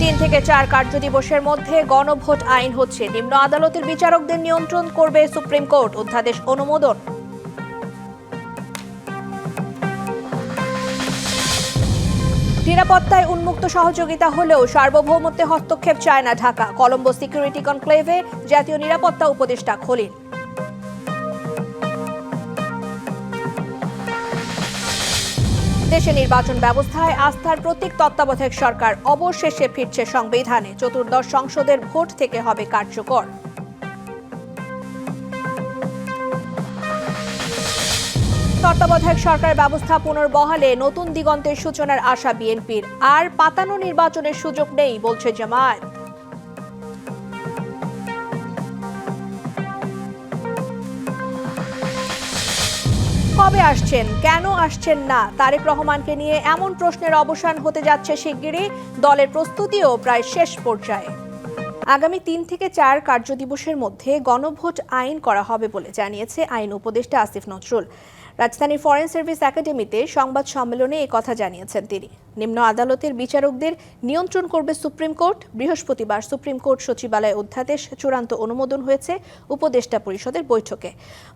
তিন থেকে চার কার্যদিবসের মধ্যে গণভোট আইন হচ্ছে। নিম্ন আদালতের বিচারকদের নিয়ন্ত্রণ করবে সুপ্রিম কোর্ট। অধ্যাদেশ অনুমোদন। নিরাপত্তায় উন্মুক্ত সহযোগিতা হলেও সার্বভৌমত্বে হস্তক্ষেপ চায় না ঢাকা। কলম্বো সিকিউরিটি কনক্লেভে জাতীয় নিরাপত্তা উপদেষ্টা খলিল। দেশে নির্বাচন ব্যবস্থায় আস্থার প্রতীক তত্ত্বাবধায়ক সরকার অবশেষে ফিরছে সংবিধানে। চতুর্দশ সংসদের ভোট থেকে হবে কার্যকর। তত্ত্বাবধায়ক সরকার ব্যবস্থা পুনর্বহালে নতুন দিগন্তের সূচনার আশা বিএনপির। আর পাতানো নির্বাচনের সুযোগ নেই, বলছে জামায়াত। কবে আসছেন? কেন আসছেন না? তারেক রহমানকে নিয়ে এমন প্রশ্নের অবসান হতে যাচ্ছে শিগগিরই। দলের প্রস্তুতিও প্রায় শেষ পর্যায়ে। আগামী তিন থেকে চার কার্যদিবসের মধ্যে গণভোট আইন করা হবে বলে জানিয়েছে আইন উপদেষ্টা আসিফ নজরুল। রাজধানীর ফরেন সার্ভিস একাডেমিতে সংবাদ সম্মেলনে এই কথা জানিয়েছেন তিনি। নিম্ন আদালতের বিচারকদের নিয়ন্ত্রণ করবে সুপ্রিম কোর্ট। বৃহস্পতিবার সুপ্রিম কোর্ট সচিবালয় অধ্যাদেশ চূড়ান্ত অনুমোদন হয়েছে উপদেষ্টা পরিষদের বৈঠকে।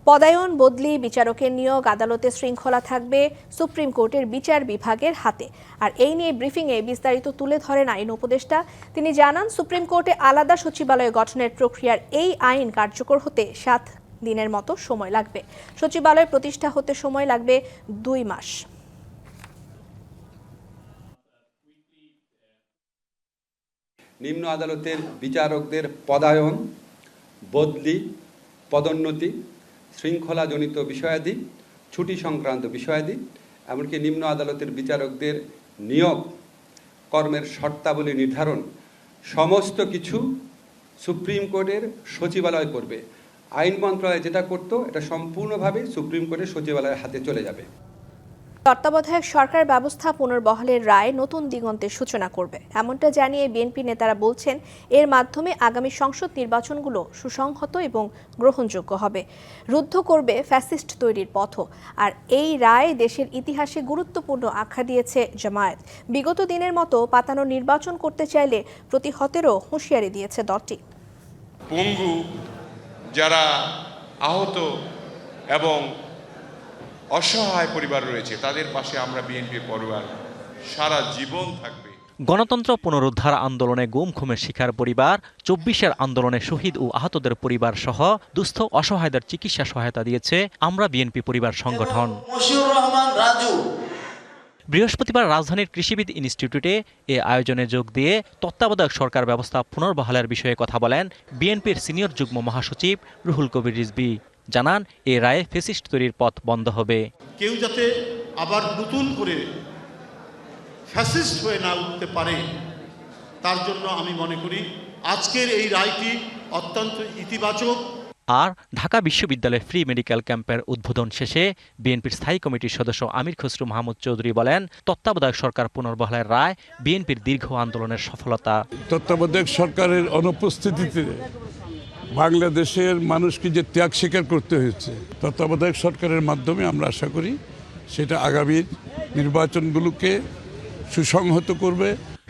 পদায়ন, বদলি, বিচারকের নিয়োগ আদালতে শৃঙ্খলা থাকবে সুপ্রিম কোর্টের বিচার বিভাগের হাতে। আর এই নিয়ে ব্রিফিংয়ে বিস্তারিত তুলে ধরেন আইন উপদেষ্টা। তিনি জানান, সুপ্রিম কোর্টে আলাদা সচিবালয় গঠনের প্রক্রিয়ার এই আইন কার্যকর হতে সাত দিনের মতো সময় লাগবে। সচিবালয় প্রতিষ্ঠা হতে সময় লাগবে দুই মাস। নিম্ন আদালতের বিচারকদের পদায়ন, বদলি, পদোন্নতি, শৃঙ্খলাজনিত বিষয়াদি, ছুটি সংক্রান্ত বিষয়াদি, এমনকি নিম্ন আদালতের বিচারকদের নিয়োগ, কর্মের শর্তাবলী নির্ধারণ, সমস্ত কিছু সুপ্রিম কোর্টের সচিবালয় করবে। আইন মন্ত্রণালয় যেটা করতো এটা সম্পূর্ণভাবে সুপ্রিম কোর্টের সচিবালয়ের হাতে চলে যাবে। তত্ত্বাবধায়ক সরকার ব্যবস্থা পুনর্বহালের রায় নতুন দিগন্তের সূচনা করবে। এমনটা জানিয়ে বিএনপি নেতারা বলছেন এর মাধ্যমে আগামী সংসদ নির্বাচনগুলো সুসংহত এবং গ্রহণযোগ্য হবে। রুদ্ধ করবে ফ্যাসিস্ট তৈরির পথ আর এই রায় দেশের ইতিহাসে গুরুত্বপূর্ণ আখ্যা দিয়েছে জামায়াত। বিগত দিনের মতো পাতানো নির্বাচন করতে চাইলে প্রতিহতেরও হুঁশিয়ারি দিয়েছে দলটি। পঙ্গু যারা আহত এবং অসহায় পরিবার রয়েছে তাদের পাশে আমরা বিএনপির পরিবার সারা জীবন থাকবে। গণতন্ত্র পুনরুদ্ধার আন্দোলনে গুম খুমের শিকার পরিবার চব্বিশের আন্দোলনে শহীদ ও আহতদের পরিবার সহ দুস্থ অসহায়দের চিকিৎসা সহায়তা দিয়েছে আমরা বিএনপি পরিবার সংগঠন। রহমান রাজু বৃহস্পতিবার রাজধানীর কৃষিবিদ ইনস্টিটিউটে এ আয়োজনে যোগ দিয়ে তত্ত্বাবধায়ক সরকার ব্যবস্থা পুনর্বহালের বিষয়ে কথা বলেন বিএনপির সিনিয়র যুগ্ম মহাসচিব রুহুল কবির রিজবি জানান, এ রায়ে ফেসিস্ট তৈরির পথ বন্ধ হবে। কেউ যাতে আবার নতুন করে ফ্যাসিস্ট হয়ে না উঠতে পারে, তার জন্য আমি মনে করি আজকের এই রায়টি অত্যন্ত ইতিবাচক আর ঢাকা বিশ্ববিদ্যালয়ে ফ্রি মেডিকেল ক্যাম্পের উদ্বোধন শেষে বিএনপির স্থায়ী কমিটির সদস্য আমির খসরু মাহমুদ চৌধুরী বলেন, তত্ত্বাবধায়ক সরকার পুনর্বহালের রায় বিএনপির দীর্ঘ আন্দোলনের সফলতা। তত্ত্বাবধায়ক সরকারের অনুপস্থিতিতে বাংলাদেশের মানুষকে যে ত্যাগ স্বীকার করতে হয়েছে, তত্ত্বাবধায়ক সরকারের মাধ্যমে আমরা আশা করি সেটা আগামীর নির্বাচনগুলোকে সুসংহত করবে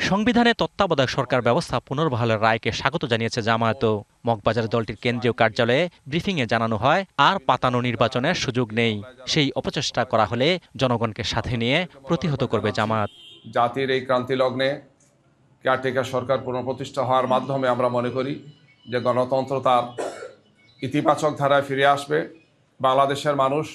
সংবিধানে তত্ত্বাবধায়ক সরকার ব্যবস্থা পুনর্বহালের রায়কে স্বাগত জানিয়েছে জামায়াত মগবাজার দলটির কেন্দ্রীয় কার্যালয়ে ব্রিফিংয়ে জানানো হয়, আর পাতানো নির্বাচনের সুযোগ নেই। সেই অপচেষ্টা করা হলে জনগণকে সাথে নিয়ে প্রতিহত করবে জামায়াত। জাতির এই ক্রান্তি লগ্নে কেয়ারটেকার সরকার পুনঃপ্রতিষ্ঠা হওয়ার মাধ্যমে আমরা মনে করি যে গণতন্ত্র তার ইতিবাচক ধারায় ফিরে আসবে। বাংলাদেশের মানুষ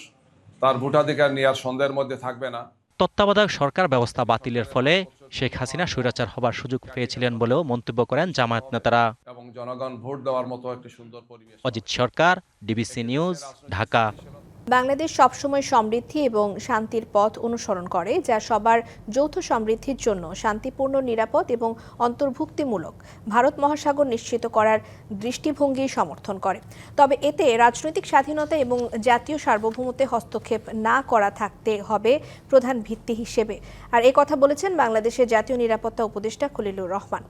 তার ভোটাধিকার নিয়ে আর সন্দেহের মধ্যে থাকবে না। তত্ত্বাবধায়ক সরকার ব্যবস্থা বাতিলের ফলে শেখ হাসিনা স্বৈরাচার হবার সুযোগ পেয়েছিলেন বলেও মন্তব্য করেন জামায়াত নেতারা। এবং জনগণ ভোট দেওয়ার মতো একটি সুন্দর পরিবেশ। Ajit Sarkar DBC news Dhaka. Bangladesh সবসময় সমৃদ্ধি এবং শান্তির পথ অনুসরণ করে, যা সবার যৌথ সমৃদ্ধির জন্য শান্তিপূর্ণ, নিরাপদ এবং অন্তর্ভুক্তিমূলক ভারত মহাসাগর নিশ্চিত করার দৃষ্টিভঙ্গি সমর্থন করে। তবে এতে রাজনৈতিক স্বাধীনতা এবং জাতীয় সার্বভৌমত্বে হস্তক্ষেপ না করা থাকতে হবে প্রধান ভিত্তি হিসেবে। আর এ কথা বলেছেন বাংলাদেশের জাতীয় নিরাপত্তা উপদেষ্টা খলিলুর রহমান।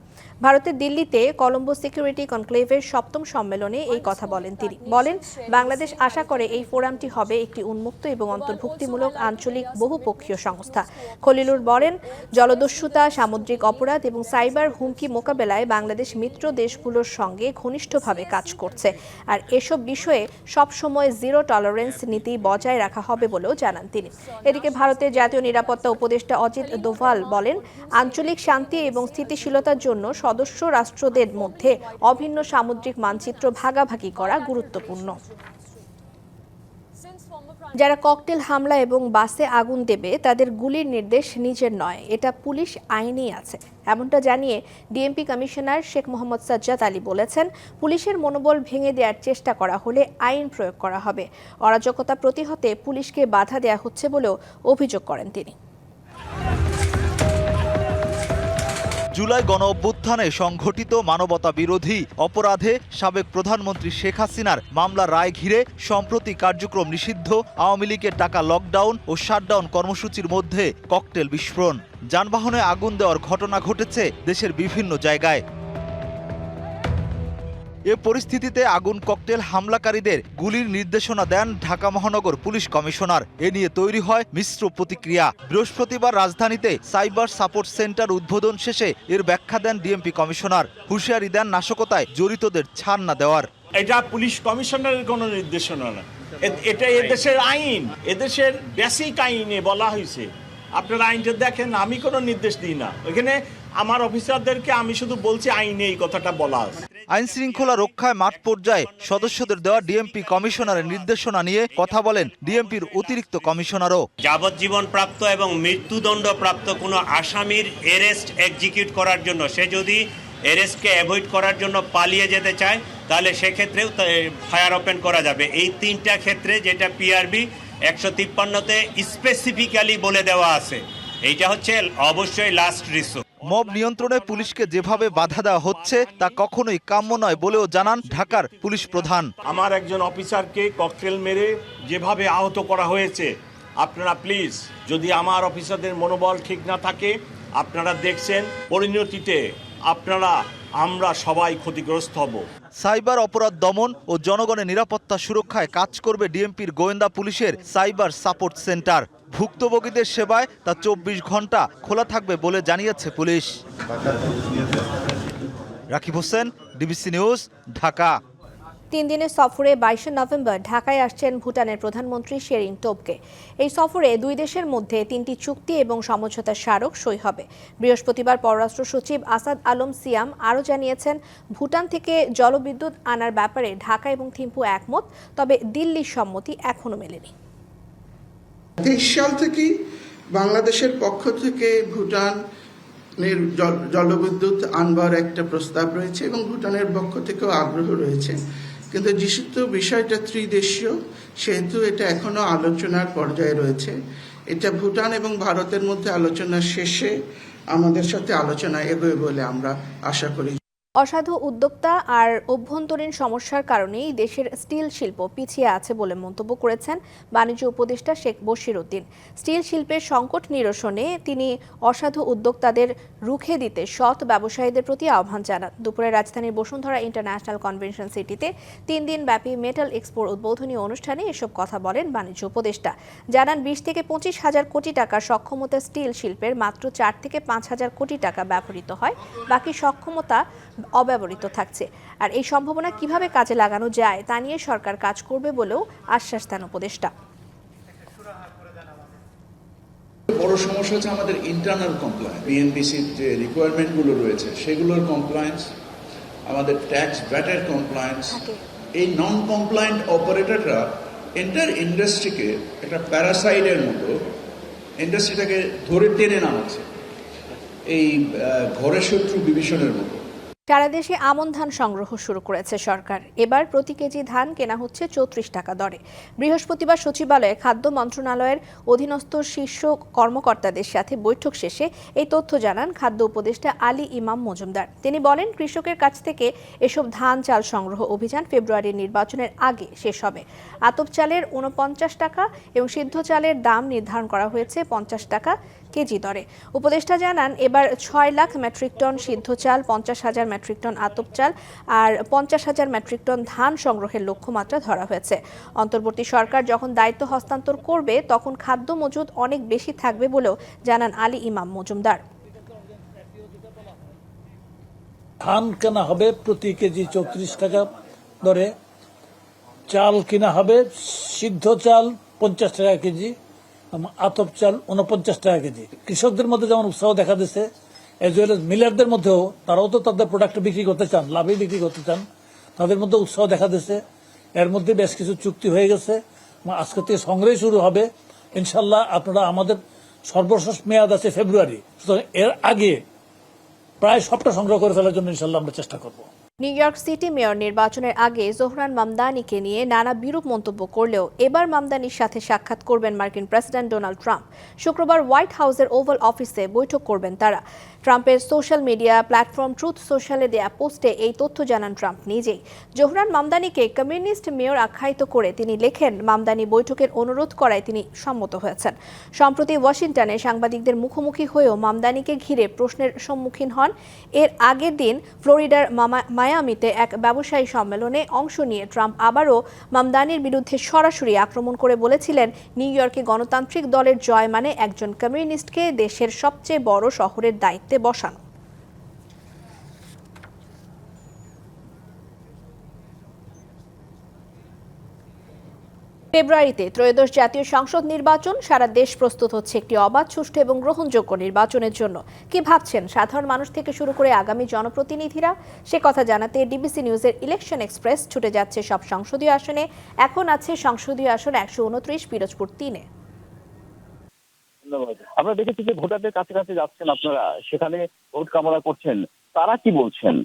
ভারতের দিল্লিতে কলম্বো সিকিউরিটি কনক্লেভের সপ্তম সম্মেলনে এই কথা বলেন তিনি। বলেন, বাংলাদেশ আশা করে এই ফোরামটি হবে হবে একটি উন্মুক্ত এবং অন্তর্ভুক্তিমূলক আঞ্চলিক বহুপক্ষীয় সংস্থা। খলিলুর বলেন জলদস্যুতা সামুদ্রিক অপরাধ এবং সাইবার হুমকি মোকাবেলায় বাংলাদেশ মিত্র দেশগুলোর সঙ্গে ঘনিষ্ঠভাবে কাজ করছে। আর এসব বিষয়ে সবসময় জিরো টলারেন্স নীতি বজায় রাখা হবে বলেও জানান তিনি। এদিকে ভারতের জাতীয় নিরাপত্তা উপদেষ্টা অজিত দোভাল বলেন আঞ্চলিক শান্তি এবং স্থিতিশীলতার জন্য সদস্য রাষ্ট্রদের মধ্যে অভিন্ন সামুদ্রিক মানচিত্র ভাগাভাগি করা গুরুত্বপূর্ণ। যারা ককটেল হামলা এবং বাসে আগুন দেবে, তাদের গুলির নির্দেশ নিজের নয়। এটা পুলিশ আইনেই আছে। এমনটা জানিয়ে ডিএমপি কমিশনার শেখ মোহাম্মদ সাজ্জাদ আলী বলেছেন, পুলিশের মনোবল ভেঙে দেওয়ার চেষ্টা করা হলে আইন প্রয়োগ করা হবে। অরাজকতা প্রতিহতে পুলিশকে বাধা দেয়া হচ্ছে বলেও অভিযোগ করেন তিনি। জুলাই গণ অভ্যুত্থানে সংঘটিত মানবতা বিরোধী অপরাধে সাবেক প্রধানমন্ত্রী শেখ হাসিনার মামলার রায় ঘিরে সম্প্রতি কার্যক্রম নিষিদ্ধ, আওয়ামী লীগের টাকা লকডাউন ও শাটডাউন কর্মসূচির মধ্যে ককটেল বিস্ফোরণ। যানবাহনে আগুন দেওয়ার ঘটনা ঘটেছে দেশের বিভিন্ন জায়গায়। এ পরিস্থিতিতে আগুন ককটেল হামলাকারীদের গুলির নির্দেশনা দেন ঢাকা মহানগর পুলিশ কমিশনার। এ নিয়ে তৈরি হয় মিশ্র প্রতিক্রিয়া। বৃহস্পতিবার রাজধানীতে সাইবার সাপোর্ট সেন্টার উদ্বোধন শেষে এর ব্যাখ্যা দেন ডিএমপি কমিশনার। হুঁশিয়ারি দেন নাশকতায় জড়িতদের ছাড় না দেওয়ার। এটা পুলিশ কমিশনারের কোনো নির্দেশনা না। এটা এদেশের আইন। এদেশের বেসিক আইনে বলা হয়েছে। আপনারা আইনটা দেখেন, আমি কোনো নির্দেশ দিই না। ওইখানে আমার অফিসারদেরকে আমি শুধু বলছি আইনে এই কথাটা বলা আছে। আইন শৃঙ্খলা রক্ষায় মাঠ পর্যায়ে সদস্যদের দেওয়া ডিএমপি কমিশনারের নির্দেশনা নিয়ে কথা বলেন ডিএমপির অতিরিক্ত কমিশনারও। যাবজ্জীবন প্রাপ্ত এবং মৃত্যুদণ্ড প্রাপ্ত কোনো আসামির এরেস্ট এক্সিকিউট করার জন্য সে যদি এরেস্টকে অ্যাভয়েড করার জন্য পালিয়ে যেতে চায় তাহলে সেক্ষেত্রেও ফায়ার ওপেন করা যাবে। এই তিনটা ক্ষেত্রে যেটা পিআরবি একশো তিপ্পান্নতে স্পেসিফিক্যালি বলে দেওয়া আছে এইটা হচ্ছে অবশ্যই লাস্ট রিসোর্স মব নিয়ন্ত্রণে পুলিশকে যেভাবে বাধা দেওয়া হচ্ছে তা কখনোই কাম্য নয় বলেও জানান ঢাকার পুলিশ প্রধান। আমার একজন অফিসারকে ককটেল মেরে যেভাবে আহত করা হয়েছে আপনারা প্লিজ যদি আমার অফিসারদের মনোবল ঠিক না থাকে আপনারা দেখছেন পরিণতিতে আপনারা আমরা সবাই ক্ষতিগ্রস্ত হব। সাইবার অপরাধ দমন ও জনগণের নিরাপত্তা সুরক্ষায় কাজ করবে ডিএমপির গোয়েন্দা পুলিশের সাইবার সাপোর্ট সেন্টার। ভুক্তভোগীদের সেবায় তা চব্বিশ ঘণ্টা খোলা থাকবে বলে জানিয়েছে police. Rakib Hossain, DBC news, Dhaka. তিন দিনের সফরে বাইশে নভেম্বর ঢাকায় আসছেন ভুটানের প্রধানমন্ত্রী শেরিং টোপকে। এই সফরে দুই দেশের মধ্যে তিনটি চুক্তি এবং সমঝোতা স্মারক সই হবে। বৃহস্পতিবার পররাষ্ট্র সচিব আসাদ আলম সিয়াম আরও জানিয়েছেন, ভুটান থেকে জলবিদ্যুৎ আনার ব্যাপারে ঢাকা এবং থিম্পু একমত, তবে দিল্লির সম্মতি এখনও মেলেনি। তেইশ সাল থেকেই বাংলাদেশের পক্ষ থেকে ভুটানের জল- জলবিদ্যুৎ আনবার একটা প্রস্তাব রয়েছে এবং ভুটানের পক্ষ থেকেও আগ্রহ রয়েছে। কিন্তু যেহেতু বিষয়টা ত্রিদেশীয়, সেহেতু এটা এখনও আলোচনার পর্যায়ে রয়েছে। এটা ভুটান এবং ভারতের মধ্যে আলোচনা শেষে আমাদের সাথে আলোচনা এগোয় বলে আমরা আশা করি। অসাধু উদ্যোক্তা আর অভ্যন্তরীণ সমস্যার কারণেই দেশের স্টিল শিল্প পিছিয়ে আছে বলে মন্তব্য করেছেন বাণিজ্য উপদেষ্টা শেখ বশির উদ্দিন। স্টিল শিল্পের সংকট নিরসনে তিনি অসাধু উদ্যোক্তাদের রুখে দিতে সৎ ব্যবসায়ীদের প্রতি আহ্বান জানান। দুপুরে রাজধানীর বসুন্ধরা ইন্টারন্যাশনাল কনভেনশন সিটিতে তিন দিন ব্যাপী মেটাল এক্সপোর উদ্বোধনী অনুষ্ঠানে এসব কথা বলেন বাণিজ্য উপদেষ্টা। জানান, বিশ থেকে পঁচিশ হাজার কোটি টাকার সক্ষমতা স্টিল শিল্পের মাত্র চার থেকে পাঁচ হাজার কোটি টাকা ব্যবহৃত হয়। বাকি সক্ষমতা অব্যবহৃত থাকছে। আর এই সম্ভাবনা কীভাবে কাজে লাগানো যায় তা নিয়ে সরকার কাজ করবে বলেও আশ্বাস দেন উপদেষ্টা। বড় সমস্যা হচ্ছে আমাদের ইন্টারনাল কমপ্লায়েন্স বিএনপিসির যে রিকোয়ারমেন্টগুলো রয়েছে সেগুলোর কমপ্লায়েন্স আমাদের ট্যাক্স ব্যাটের কমপ্লায়েন্স এই নন কমপ্লায়েন্ট অপারেটররা এন্টার ইন্ডাস্ট্রিকে একটা প্যারাসাইডের মতো ইন্ডাস্ট্রিটাকে ধরে টেনে নামাচ্ছে। এই ঘরের শত্রু বিভীষণের মতো। সারা দেশে আমন ধান সংগ্রহ শুরু করেছে সরকার? এবার প্রতি কেজি ধান কেনা হচ্ছে চৌত্রিশ টাকা দরে। বৃহস্পতিবার সচিবালয়ে খাদ্য মন্ত্রণালয়ের অধীনস্থ শীর্ষ কর্মকর্তাদের সাথে বৈঠক শেষে এই তথ্য জানান খাদ্য উপদেষ্টা আলী ইমাম মজুমদার। তিনি বলেন, কৃষকের কাছ থেকে এসব ধান চাল সংগ্রহ অভিযান ফেব্রুয়ারির নির্বাচনের আগে শেষ হবে। আতপ চালের উনপঞ্চাশ টাকা এবং সিদ্ধ চালের দাম নির্ধারণ করা হয়েছে পঞ্চাশ টাকা কেজি দরে। উপদেষ্টা জানান, এবার ছয় লাখ মেট্রিক টন সিদ্ধ চাল পঞ্চাশ হাজার মেট্রিক টন আতপ চাল আর পঞ্চাশ হাজার মেট্রিক টন ধান সংগ্রহের লক্ষ্যমাত্রা ধরা হয়েছে। অন্তর্বর্তী সরকার যখন দায়িত্ব হস্তান্তর করবে, তখন খাদ্য মজুদ অনেক বেশি থাকবে বলেও জানান আলী ইমাম মজুমদার। ধান কেনা হবে প্রতি কেজি চৌত্রিশ টাকা দরে, চাল কেনা হবে সিদ্ধ চাল পঞ্চাশ টাকা কেজি, আতপ চাল উনপঞ্চাশ টাকা কেজি। কৃষকদের মধ্যে যেমন উৎসাহ দেখা দিচ্ছে এজ ওয়েল এজ মিলারদের মধ্যেও তারাও তো তাদের প্রোডাক্ট বিক্রি করতে চান লাভে বিক্রি করতে চান। তাদের মধ্যে উৎসাহ দেখা দিচ্ছে এর মধ্যে বেশ কিছু চুক্তি হয়ে গেছে। আজকে থেকে সংগ্রহ শুরু হবে। ইনশাল্লাহ আপনারা আমাদের সর্বশেষ মেয়াদ আছে ফেব্রুয়ারি। সুতরাং এর আগে প্রায় সবটা সংগ্রহ করে ফেলার জন্য ইনশাল্লাহ আমরা চেষ্টা করব। নিউ ইয়র্ক সিটি মেয়র নির্বাচনের আগে জোহরান মামদানিকে নিয়ে নানা বিরূপ মন্তব্য করলেও এবার মামদানির সাথে সাক্ষাৎ করবেন মার্কিন প্রেসিডেন্ট ডোনাল্ড ট্রাম্প। শুক্রবার হোয়াইট হাউসের ওভাল অফিসে বৈঠক করবেন তারা। ট্রাম্পের সোশ্যাল মিডিয়া প্ল্যাটফর্ম ট্রুথ সোশ্যালে দেয়া পোস্টে এই তথ্য জানান ট্রাম্প নিজেই। জোহরান মামদানিকে কমিউনিস্ট মেয়র আখ্যায়িত করে তিনি লেখেন, মামদানি বৈঠকের অনুরোধ করায় তিনি সম্মত হয়েছেন। সম্প্রতি ওয়াশিংটনে সাংবাদিকদের মুখোমুখি হয়েও মামদানিকে ঘিরে প্রশ্নের সম্মুখীন হন। এর আগের দিন ফ্লোরিডার মায়ামিতে এক ব্যবসায়ী সম্মেলনে অংশ নিয়ে ট্রাম্প আবারও মামদানির বিরুদ্ধে সরাসরি আক্রমণ করে বলেছিলেন, নিউ ইয়র্কে গণতান্ত্রিক দলের জয় মানে একজন কমিউনিস্টকে দেশের সবচেয়ে বড় শহরের দায়িত্বে। বসানো। ফেব্রুয়ারিতে ত্রয়োদশ জাতীয় সংসদ নির্বাচন, সারা দেশ প্রস্তুত হচ্ছে একটি অবাধ, সুষ্ঠু এবং গ্রহণযোগ্য নির্বাচনের জন্য। কি ভাবছেন সাধারণ মানুষ থেকে শুরু করে আগামী জনপ্রতিনিধিরা? সে কথা জানাতে ডিবিসি নিউজের ইলেকশন এক্সপ্রেস ছুটে যাচ্ছে সব সংসদীয় আসনে। এখন আছে সংসদীয় আসন একশো উনত্রিশ, পিরোজপুর তিনে। ধন্যবাদ। আমরা দেখেছি যে ভোটারদের কাছে কাছে যাচ্ছেন আপনারা, সেখানে ভোট কামনা করছেন। তারা কি বলছেন?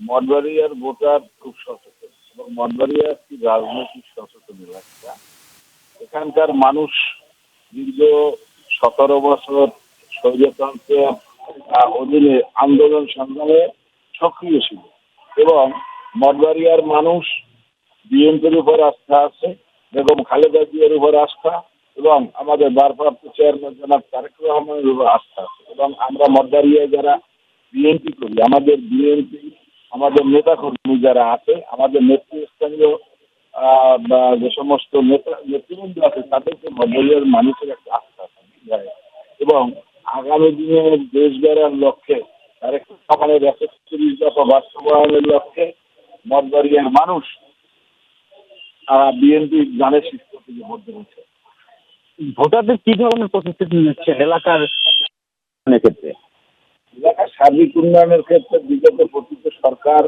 মঠবাড়িয়ার ভোটার খুব সচেতন এবং মঠবাড়িয়া একটি রাজনৈতিক সচেতন এলাকা এখানকার মানুষ দীর্ঘ সতেরো বছর স্বৈরতন্ত্রের অধীনে আন্দোলন সংগ্রামে সক্রিয় ছিল এবং মঠবাড়িয়ার মানুষ বিএনপির উপর আস্থা আছে, বেগম খালেদা জিয়ার উপর আস্থা এবং আমাদের ভারপ্রাপ্ত চেয়ারম্যান জনাব তারেক রহমানের উপর আস্থা আছে। এবং আমরা মঠবাড়িয়ায় যারা বিএনপি করি, আমাদের বিএনপি আমাদের নেতা কর্মী যারা আছে, আমাদের নেতৃস্থানীয় যে সমস্ত নেতা, নেতৃবৃন্দ আছে, তাদেরকে মধ্যের মানুষের একটা আস্থা আছে। এবং আগামী দিনে দেশ গড়ার লক্ষ্যে, তারেক রহমানের একত্রিশ দফা বাস্তবায়নের লক্ষ্যে মঠবাড়িয়ার মানুষ বিএনপি গানের শিক্ষক ভোট দিয়েছে। ভোটারদের কি ধরনের প্রতিশ্রুতি নিচ্ছেন এলাকার ক্ষেত্রে? এলাকার সার্বিক উন্নয়নের ক্ষেত্রে বিগত পতিত সরকার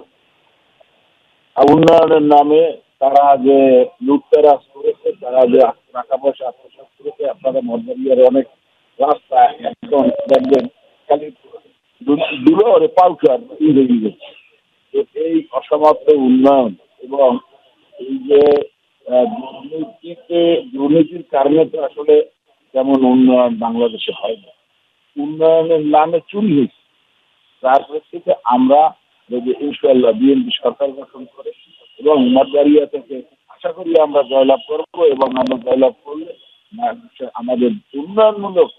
উন্নয়নের নামে তারা যে লুটতরাজ করেছে, তারা যে টাকা পয়সা আত্মসাৎ করেছে, আপনারা মধ্যবিয়ার অনেক রাস্তা এখন দেখবেন খালি দুটো পাউচার এই অসমাপ্ত উন্নয়ন এবং এই যে দুর্নীতিতে, দুর্নীতির কারণে তো আসলে তেমন উন্নয়ন বাংলাদেশে হয় না, উন্নয়নের নামে চুরি হয়েছে। তার প্রেক্ষিতে আমরা যদি ইনশাল্লাহ বিএনপি সরকার গঠন করে এবং মতদারিয়া থেকে আশা করি আমরা জয়লাভ করব এবং আমরা জয়লাভ করলে আমাদের উন্নয়নমূলক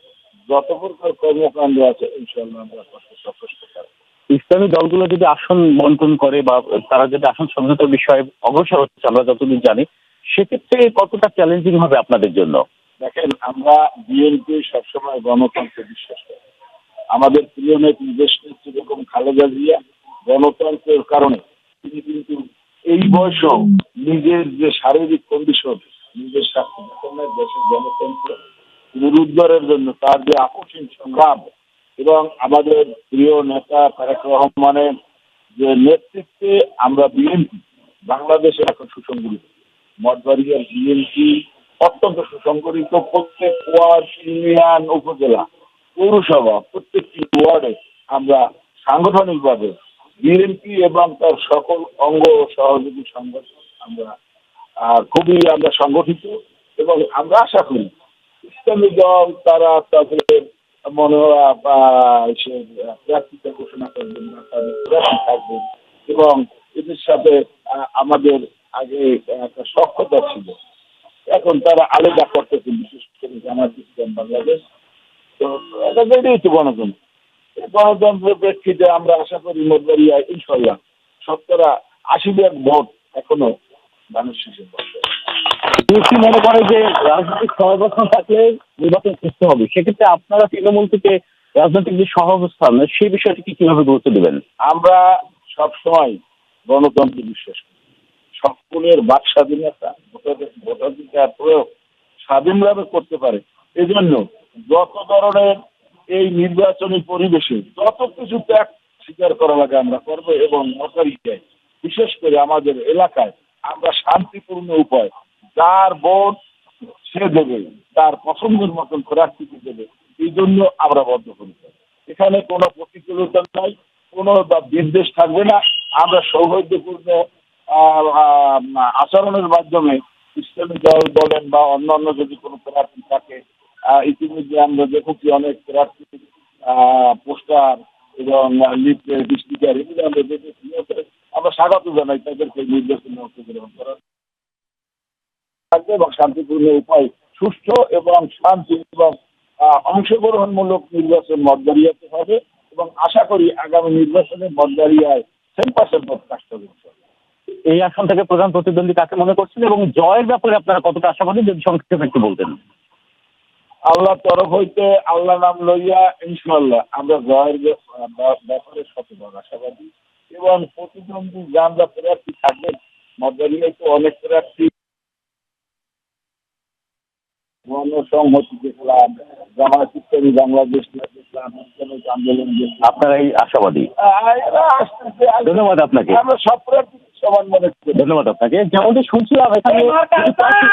যত প্রকার কর্মকাণ্ড আছে ইনশাল্লাহ আমরা সচেষ্ট থাকব। ইসলামী দলগুলো যদি আসন বন্টন করে বা তারা যদি আসন সমঝোতার বিষয়ে অগ্রসর হচ্ছে, আমরা যতদূর জানি সেক্ষেত্রে কতটা চ্যালেঞ্জিং হবে আপনাদের জন্য? দেখেন, আমরা বিএনপি সবসময় গণতন্ত্রে বিশ্বাস করি। আমাদের প্রিয় নেত্রী দেশ নেত্রী যেরকম খালেদা জিয়া, গণতন্ত্রের কারণে তিনি কিন্তু এই বয়সেও নিজের যে শারীরিক কন্ডিশন নিজের স্বাস্থ্য দেশের গণতন্ত্র পুনরুদ্ধারের জন্য তার যে আকর্ষণ সংগ্রাম এবং আমাদের প্রিয় নেতা তারেক রহমানের যে নেতৃত্বে আমরা বিএনপি বাংলাদেশে এখন সুসংগঠিত। মঠবাড়িয়ার বিএনপি অত্যন্ত সুসংগঠিত প্রত্যেক ওয়ার্ড, ইউনিয়ন, উপজেলা, পৌরসভা, প্রত্যেকটি ওয়ার্ডে আমরা সাংগঠনিকভাবে বিএনপি এবং তার সকল অঙ্গ সহযোগী সংগঠন আমরা খুবই আমরা সংগঠিত এবং আমরা আশা করি ইসলামী দল, তারা তাদের মনে সে প্রার্থীতা ঘোষণা করবেন না, তাদের থাকবেন এবং এদের সাথে আমাদের আগে একটা সক্ষতা ছিল। এখন তারা আলাদা করতেছে, বিশেষ করে জামাত ইসলাম বাংলাদেশ। তো এটা এটাই তো গণতন্ত্র। গণতন্ত্রের প্রেক্ষিতে আমরা আশা করি মধ্যরিয়া ইনশাল্লাহ শতকরা আশি ভাগ ভোট এখনও শীষের পক্ষে বিএনপি মনে করে যে রাজনৈতিক সহাবস্থান থাকলে নির্বাচন সুস্থ হবে? সেক্ষেত্রে আপনারা তৃণমূল থেকে রাজনৈতিক যে সহাবস্থান, সেই বিষয়টিকে কীভাবে গুরুত্ব দেবেন? আমরা সবসময় গণতন্ত্রে বিশ্বাস করি। সকলের বাক স্বাধীনতা ভোটাধিকার প্রয়োগ স্বাধীনভাবে করতে পারে। এজন্য যত ধরনের এই নির্বাচনী পরিবেশে যত কিছু ত্যাগ স্বীকার করা লাগে আমরা করব এবং মশারিকে বিশেষ করে আমাদের এলাকায় আমরা শান্তিপূর্ণ উপায়, যার ভোট সে দেবে, তার পছন্দের মতন প্রার্থীকে দেবে, এই জন্য আমরা বদ্ধপরিকর। এখানে কোনো প্রতিকূলতা নাই, কোনো বা বিদ্বেষ থাকবে না। আমরা সৌহার্দ্যপূর্ণ আচরণের মাধ্যমে ইসলামী দল বলেন বা অন্যান্য যদি কোনো প্রার্থী থাকে ইতিমধ্যে আমরা দেখেছি অনেক প্রার্থী পোস্টার এবং স্টিকার এগুলো আমরা দেখেছি। আমরা স্বাগত জানাই তাদেরকে নির্বাচনে অংশগ্রহণ করার। এবং শান্তিপূর্ণ উপায় সুষ্ঠু এবং শান্তি এবং অংশগ্রহণমূলক নির্বাচন মতদারিয়াতে হবে এবং আশা করি আগামী নির্বাচনে মতদারিয়ায় সেম পার্সেন্ট ভোট কাস্ট এই আসন থেকে প্রধান প্রতিদ্বন্দ্বী কাকে মনে করছেন এবং জয়ের ব্যাপারে আপনারা কতটা আশাবাদী যদি সংক্ষেপে একটু বলতেন আল্লাহ তরফ হইতে আল্লাহ নাম লইয়া ইনশাল্লাহ আমরা জয়ের ব্যাপ- ব্যাপ- ব্যাপারে শতভাগ আশাবাদী এবং প্রতিদ্বন্দ্বী যারা প্রার্থী থাকবেন মতদারিয়ায় তো অনেক প্রার্থী গণসংহতি দেখলাম জামায়াত ইসলামী বাংলাদেশ দেখলাম ইসলামিক আন্দোলন দেখলাম আপনারা এই আশাবাদী। ধন্যবাদ আপনাকে। আমরা সব প্রার্থী সমান মনে ধন্যবাদ আপনাকে। যেমনটি শুনছিলাম এখানে কিছু প্রার্থী